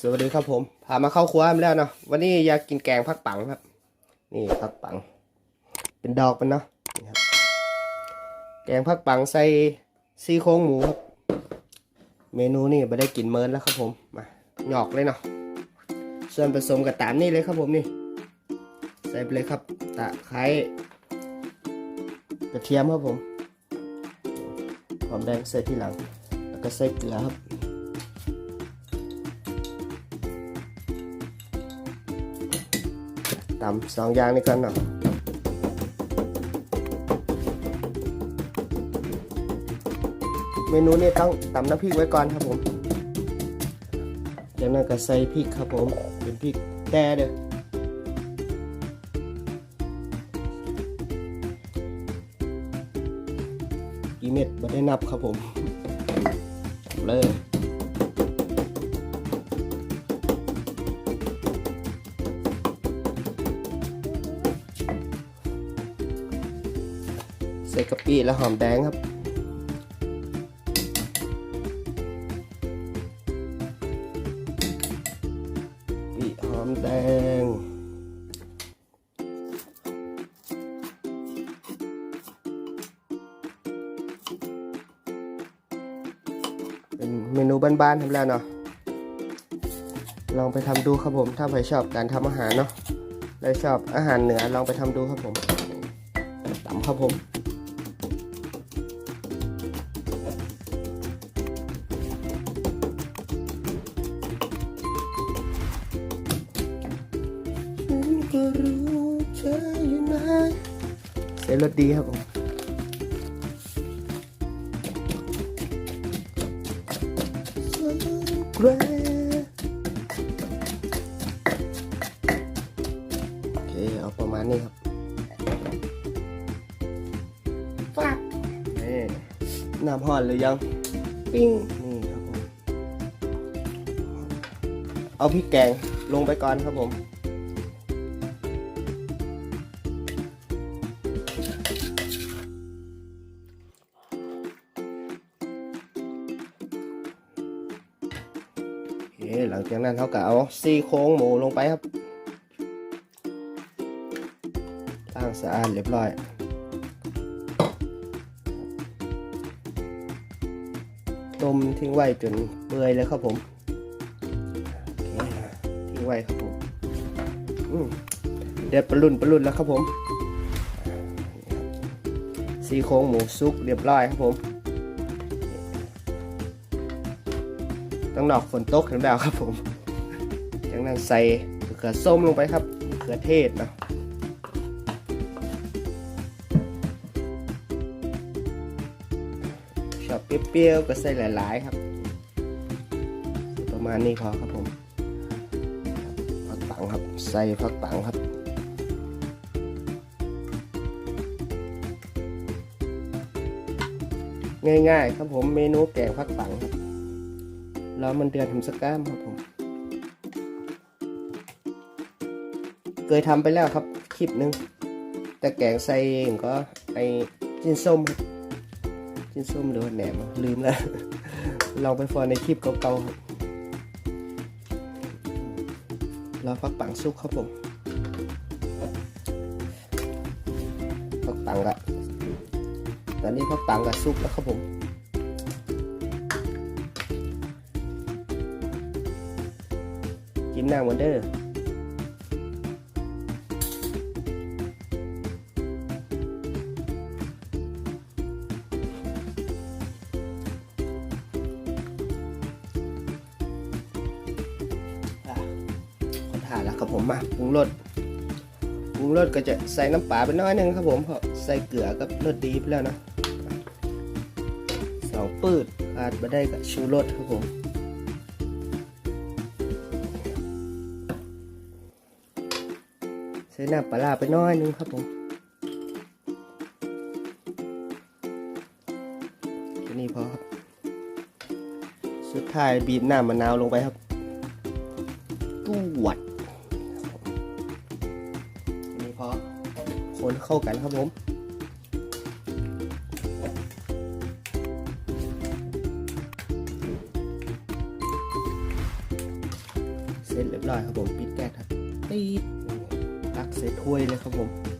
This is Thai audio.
สวัสดีครับผม พามาเข้าครัวมาแล้วเนาะ วันนี้อยากกินแกงผักปังครับ นี่ผักปัง เป็นดอกมันเนาะนี่ครับ แกงผักปังใส่ซี่โครงหมูครับ เมนูนี่ไม่ได้กินเมินแล้วครับผม มาหยอกเลยเนาะ ส่วนผสมกับตามนี่เลยครับผมนี่ ใส่ไปเลยครับ ตะไคร้กระเทียมครับผม หอมแดงใส่ทีหลัง แล้วก็ใส่เกลือครับ ตำสองอย่างนี้ก่อนเนาะเมนูนี้ต้องตำน้ำพริกไว้ก่อนครับผมจากนั้นก็ใส่พริกครับผมเป็นพริกแต้เด้อกี่เม็ดไม่ได้นับครับผมเลย ใส่กะปิและหอมแดงครับ ปิหอมแดง เป็นเมนูบ้านๆทำแล้วเนาะ ลองไปทำดูครับผม ถ้าใครชอบการทำอาหารเนาะและชอบอาหารเหนือลองไปทำดูครับผมตำครับผม เสียงรถดีครับผมแกรโอเคเอาประมาณนี้ครับฟักนี่น้ำห่อนหรือยัง ปิ้ง นี่ครับผม เอาพริกแกงลงไปก่อนครับผม หลังจากนั้นเขาก็เอาซี่โครงหมูลงไปครับล้างสะอาดเรียบร้อยต้มทิ้งไว้จนเปื่อยเลยครับผมทิ้งไว้ครับผมอืมเดือดปรุ่นปรุ่นแล้วครับผมซี่โครงหมูซุกเรียบร้อยครับผม ต้องดอกฝนตกถึงแล้วครับผมจากนั้นใส่มะเขือส้มลงไปครับมะเขือเทศนะชอบเปรี้ยวๆก็ใส่หลายๆครับ ประมาณนี้พอครับผมผักปังครับใส่ผักปังครับง่ายๆครับผมเมนูแกงผักปังครับ รอมันเดือดทำสกก้ามครับผม เคยทำไปแล้วครับคลิปหนึ่งแต่แกงใส่เองก็ไอจิ้นส้ม จิ้นส้มหรือว่าแหนมลืมแล้ว ลองไปฟอนในคลิปเก่าๆครับรอฟักปังซุกครับผมฟักปังกะตอนนี้ฟักปังกะซุกแล้วครับผม จิ้มหน้าเหมือนเดอะขอถ่าแล้วครับผมมาปรุงรสปรุงรสก็จะใส่น้ำปลาไปน้อยหนึงครับผมเพราะใส่เกลือกับรสดีไปแล้วนะสองปืดขาดมาได้กับชูรสครับผม ใส่น้ำปลาไปน้อยนึงครับผมแค่นี้พอครับ สุดท้ายบีบน้ำมะนาวลงไปครับตู้วัดแค่นี้พอคนเข้ากันครับผมเสร็จเรียบร้อยครับผมปิดแก๊สครับตีด ตักเสร็จถ้วยเลยครับผม